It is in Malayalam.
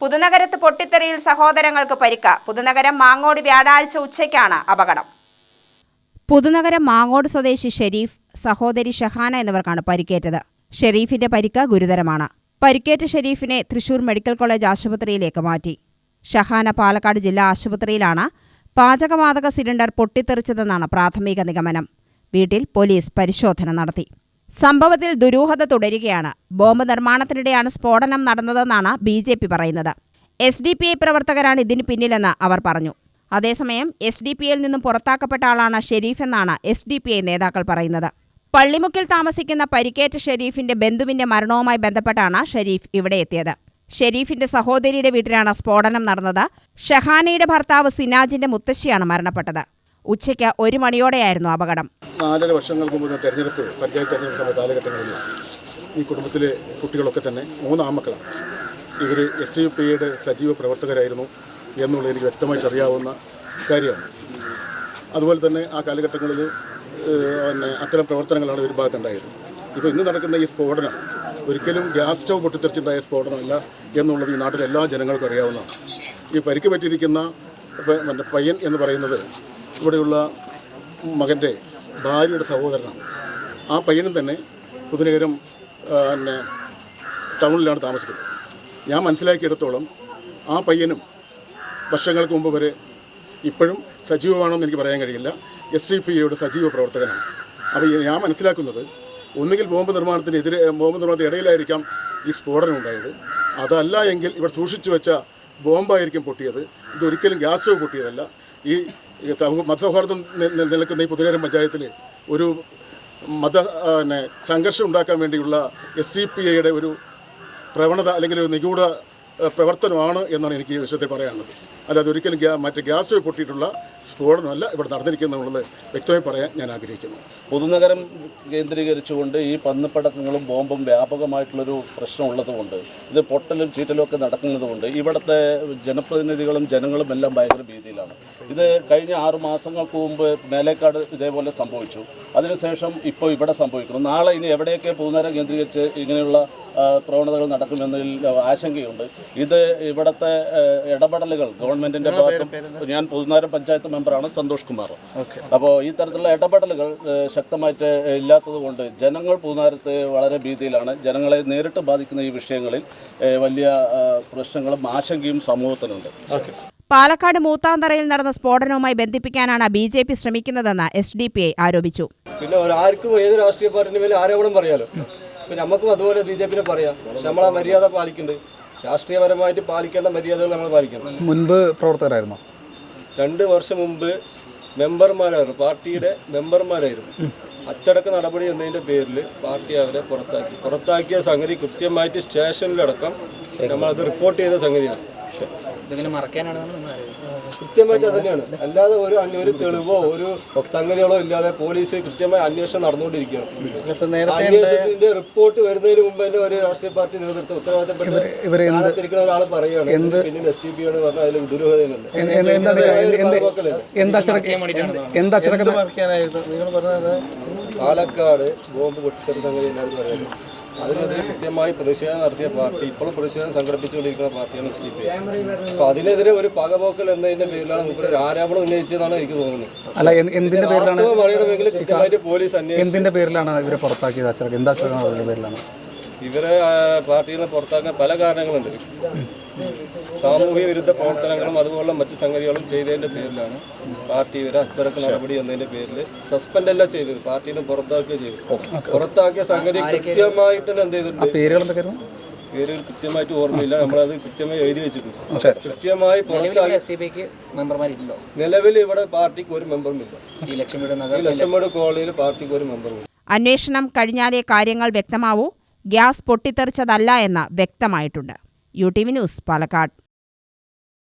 പുതുനഗരത്ത് പൊട്ടിത്തെറിയിൽ സഹോദരങ്ങൾക്ക് പരിക്ക്. പുതുനഗരം മാങ്ങോട് വ്യാഴാഴ്ച ഉച്ചയ്ക്കാണ് അപകടം. പുതുനഗരം മാങ്ങോട് സ്വദേശി ഷെരീഫ് സഹോദരി ഷഹാന എന്നിവർക്കാണ് പരിക്കേറ്റത്. ഷെരീഫിന്റെ പരിക്ക് ഗുരുതരമാണ്. പരിക്കേറ്റ ഷെരീഫിനെ തൃശൂർ മെഡിക്കൽ കോളേജ് ആശുപത്രിയിലേക്ക് മാറ്റി. ഷഹാന പാലക്കാട് ജില്ലാ ആശുപത്രിയിലാണ് പാചകവാതക സിലിണ്ടർ പൊട്ടിത്തെറിച്ചതെന്നാണ് പ്രാഥമിക നിഗമനം. വീട്ടിൽ പോലീസ് പരിശോധന നടത്തി. സംഭവത്തിൽ ദുരൂഹത തുടരുകയാണ്. ബോംബ് നിർമ്മാണത്തിനിടെയാണ് സ്ഫോടനം നടന്നതെന്നാണ് ബി ജെ പി പറയുന്നത്. എസ് ഡി പി ഐ പ്രവർത്തകരാണ് ഇതിന് പിന്നിലെന്ന് അവർ പറഞ്ഞു. അതേസമയം എസ് ഡി പി ഐയിൽ നിന്നും പുറത്താക്കപ്പെട്ട ആളാണ് ഷെരീഫ് എന്നാണ് എസ് ഡി പി ഐ നേതാക്കൾ പറയുന്നത്. പള്ളിമുക്കിൽ താമസിക്കുന്ന പരിക്കേറ്റ ഷെരീഫിന്റെ ബന്ധുവിന്റെ മരണവുമായി ബന്ധപ്പെട്ടാണ് ഷെരീഫ് ഇവിടെ എത്തിയത്. ഷെരീഫിന്റെ സഹോദരിയുടെ വീട്ടിലാണ് സ്ഫോടനം നടന്നത്. ഷഹാനയുടെ ഭർത്താവ് സിനാജിന്റെ മുത്തശ്ശിയാണ് മരണപ്പെട്ടത്. ഉച്ചയ്ക്ക് ഒരു മണിയോടെയായിരുന്നു അപകടം. നാലര വർഷങ്ങൾക്ക് മുമ്പ് തെരഞ്ഞെടുപ്പ് പഞ്ചായത്ത് തെരഞ്ഞെടുപ്പ് സമയ കാലഘട്ടങ്ങളിൽ ഈ കുടുംബത്തിലെ കുട്ടികളൊക്കെ തന്നെ മൂന്ന് ആമക്കളാണ് ഇവർ എസ് ഡി പി ഐയുടെ സജീവ പ്രവർത്തകരായിരുന്നു എന്നുള്ളത് എനിക്ക് വ്യക്തമായിട്ട് അറിയാവുന്ന കാര്യമാണ്. അതുപോലെ തന്നെ ആ കാലഘട്ടങ്ങളിൽ പിന്നെ അത്തരം പ്രവർത്തനങ്ങളാണ് ഒരു ഭാഗത്തുണ്ടായത്. ഇപ്പോൾ ഇന്ന് നടക്കുന്ന ഈ സ്ഫോടനം ഒരിക്കലും ഗ്യാസ് സ്റ്റവ് പൊട്ടിത്തെറിച്ചുണ്ടായ സ്ഫോടനമല്ല എന്നുള്ളത് ഈ നാട്ടിലെ എല്ലാ ജനങ്ങൾക്കും അറിയാവുന്നതാണ്. ഈ പരിക്ക് പറ്റിയിരിക്കുന്ന പയ്യൻ എന്ന് പറയുന്നത് ഇവിടെയുള്ള മകന്റെ ഭാര്യയുടെ സഹോദരനാണ്. ആ പയ്യനും തന്നെ പുതുനഗരം പിന്നെ ടൗണിലാണ് താമസിക്കുന്നത്. ഞാൻ മനസ്സിലാക്കിയെടുത്തോളം ആ പയ്യനും വർഷങ്ങൾക്ക് മുമ്പ് വരെ ഇപ്പോഴും സജീവമാണെന്ന് എനിക്ക് പറയാൻ കഴിയില്ല. എസ് ഡി പി എയുടെ സജീവ പ്രവർത്തകനാണ്. അപ്പോൾ ഞാൻ മനസ്സിലാക്കുന്നത് ഒന്നുകിൽ ബോംബ് നിർമ്മാണത്തിനെതിരെ ബോംബ് നിർമ്മാണത്തിന് ഇടയിലായിരിക്കാം ഈ സ്ഫോടനം ഉണ്ടായത്. അതല്ല എങ്കിൽ ഇവിടെ സൂക്ഷിച്ചു വെച്ച ബോംബായിരിക്കും പൊട്ടിയത്. ഇതൊരിക്കലും ഗ്യാസ് പൊട്ടിയതല്ല. ഈ മതസൗഹാർദ്ദം നിലനിൽക്കുന്ന ഈ പുതുനേരം പഞ്ചായത്തിൽ ഒരു മത പിന്നെ സംഘർഷം ഉണ്ടാക്കാൻ വേണ്ടിയുള്ള എസ് ഡി പി ഐയുടെ ഒരു പ്രവണത അല്ലെങ്കിൽ ഒരു നിഗൂഢ പ്രവർത്തനമാണ് എന്നാണ് എനിക്ക് വിഷയത്തിൽ പറയാനുള്ളത്. അല്ലാതെ ഒരിക്കലും മറ്റ് ഗ്യാസ് പൊട്ടിയിട്ടുള്ള സ്ഫോടനമല്ല ഇവിടെ നടന്നിരിക്കുന്നുള്ളത് വ്യക്തമായി പറയാൻ ഞാൻ ആഗ്രഹിക്കുന്നു. പുതുനഗരം കേന്ദ്രീകരിച്ചുകൊണ്ട് ഈ പന്നിപ്പടക്കങ്ങളും ബോംബും വ്യാപകമായിട്ടുള്ളൊരു പ്രശ്നം ഉള്ളതുകൊണ്ട് ഇത് പൊട്ടലും ചീറ്റലും ഒക്കെ നടക്കുന്നതുകൊണ്ട് ഇവിടുത്തെ ജനപ്രതിനിധികളും ജനങ്ങളും എല്ലാം ഭയങ്കര ഭീതിയിലാണ്. ഇത് കഴിഞ്ഞ ആറു മാസങ്ങൾക്ക് മുമ്പ് മേലേക്കാട് ഇതേപോലെ സംഭവിച്ചു. അതിനുശേഷം ഇപ്പോൾ ഇവിടെ സംഭവിക്കുന്നു. നാളെ ഇനി എവിടെയൊക്കെ പുതുനഗരം കേന്ദ്രീകരിച്ച് ഇങ്ങനെയുള്ള പ്രവണതകൾ നടക്കുമെന്നതിൽ ആശങ്കയുണ്ട്. ഇത് ഇവിടുത്തെ ഇടപെടലുകൾ ഇടപെടലുകൾ ഗവൺമെന്റിന്റെ ഭാഗത്തും ഞാൻ പുതുനാരം പഞ്ചായത്ത് മെമ്പറാണ് സന്തോഷ് കുമാർ. അപ്പോൾ ഈ തരത്തിലുള്ള ഇടപെടലുകൾ ശക്തമായിട്ട് ഇല്ലാത്തത് കൊണ്ട് ജനങ്ങൾ പൂനാരത്ത് വളരെ ഭീതിയിലാണ്. ജനങ്ങളെ നേരിട്ട് ബാധിക്കുന്ന ഈ വിഷയങ്ങളിൽ വലിയ പ്രശ്നങ്ങളും ആശങ്കയും സമൂഹത്തിനുണ്ട്. പാലക്കാട് മൂത്താന്തറയിൽ നടന്ന സ്ഫോടനവുമായി ബന്ധിപ്പിക്കാനാണ് ബി ജെ പി ശ്രമിക്കുന്നതെന്ന് എസ് ഡി പി ഐ ആരോപിച്ചു. പിന്നെ ആർക്കും ഏത് രാഷ്ട്രീയ പാർട്ടിന്റെ മേലെ ആരോപണം പറയാലോ? നമുക്കും അതുപോലെ ബി ജെ പിന്നെ പറയാം. പക്ഷെ നമ്മൾ ആ മര്യാദ പാലിക്കുന്നുണ്ട് രാഷ്ട്രീയപരമായിട്ട് പാലിക്കേണ്ട മര്യാദകൾ നമ്മൾ പാലിക്കണം. മുൻപ് പ്രവർത്തകരായിരുന്നു? രണ്ട് വർഷം മുമ്പ് മെമ്പർമാരായിരുന്നു. പാർട്ടിയുടെ മെമ്പർമാരായിരുന്നു. അച്ചടക്ക നടപടി എന്നതിന്റെ പേരിൽ പാർട്ടി അവരെ പുറത്താക്കി. പുറത്താക്കിയ സംഗതി കൃത്യമായിട്ട് സ്റ്റേഷനിലടക്കം നമ്മളത് റിപ്പോർട്ട് ചെയ്ത സംഗതിയാണ്. ഇതിങ്ങനെ മറക്കാനാണ് നമ്മൾ കൃത്യമായിട്ട് അതന്നെയാണ് തന്നെയാണ് അല്ലാതെ ഒരു ഒരു തെളിവോ ഒരു സംഗതികളോ ഇല്ലാതെ പോലീസ് കൃത്യമായി അന്വേഷണം നടന്നുകൊണ്ടിരിക്കുകയാണ്. അന്വേഷണത്തിന്റെ റിപ്പോർട്ട് വരുന്നതിന് മുമ്പ് തന്നെ ഒരു രാഷ്ട്രീയ പാർട്ടി നേതൃത്വം ഉത്തരവാദിത്തപ്പെട്ടിരിക്കുന്ന ഒരാൾ പറയുകയാണ്. പിന്നെ എസ് ടി പി ആണ് പറഞ്ഞാൽ അതിൽ ദുരൂഹതയുണ്ട് പാലക്കാട് ബോംബ് പൊട്ടിത്തെറി സംഗതി എല്ലാവരും പറയുന്നത്. അതിനെതിരെ കൃത്യമായി പ്രതിഷേധം നടത്തിയ പാർട്ടി ഇപ്പോൾ പ്രതിഷേധം സംഘടിപ്പിച്ചുകൊണ്ടിരിക്കുന്ന പാർട്ടിയാണ് എസ് ഡി പി അപ്പൊ അതിനെതിരെ ഒരു പകപോക്കൽ എന്നതിന്റെ പേരിലാണ് മൂപ്പര് ഒരു ആരോപണം ഉന്നയിച്ചതെന്നാണ് എനിക്ക് തോന്നുന്നത്. അല്ല എന്തിന്റെ പേരിലാണ് കൃത്യമായിട്ട് പോലീസ് അന്വേഷിച്ചു എന്തിന്റെ പേരിലാണ് ഇവരെ പുറത്താക്കിയത്? അച്ചടക്ക എന്താ പേരിലാണ്? ഇവരെ പാർട്ടിയിൽ നിന്ന് പുറത്താക്കാൻ പല കാരണങ്ങളുണ്ട്. സാമൂഹ്യ വിരുദ്ധ പ്രവർത്തനങ്ങളും അതുപോലുള്ള മറ്റു സംഗതികളും ചെയ്തതിന്റെ പേരിലാണ് പാർട്ടി ഇവരെ അച്ചടക്ക നടപടി എന്നതിന്റെ പേരിൽ സസ്പെൻഡ് അല്ല ചെയ്തത്. പാർട്ടിയിൽ നിന്ന് പുറത്താക്കുകയോ ചെയ്തു. പുറത്താക്കിയ സംഗതി കൃത്യമായിട്ട് തന്നെ എന്ത് ചെയ്തിട്ടുണ്ട്? പേര് കൃത്യമായിട്ട് ഓർമ്മയില്ല. നമ്മളത് കൃത്യമായി എഴുതി വെച്ചിട്ടുണ്ട്. കൃത്യമായി നിലവിൽ ഇവിടെ പാർട്ടിക്ക് ഒരു മെമ്പറും ഇല്ല ഈ ലക്ഷം വീട് ഈ കോളേജിൽ കോളനിയിൽ പാർട്ടിക്ക് ഒരു മെമ്പറും ഇല്ല അന്വേഷണം കഴിഞ്ഞാലേ കാര്യങ്ങൾ വ്യക്തമാവൂ. ഗ്യാസ് പൊട്ടിത്തെറിച്ചതല്ല എന്ന് വ്യക്തമായിട്ടുണ്ട്. U T V news Palakkad.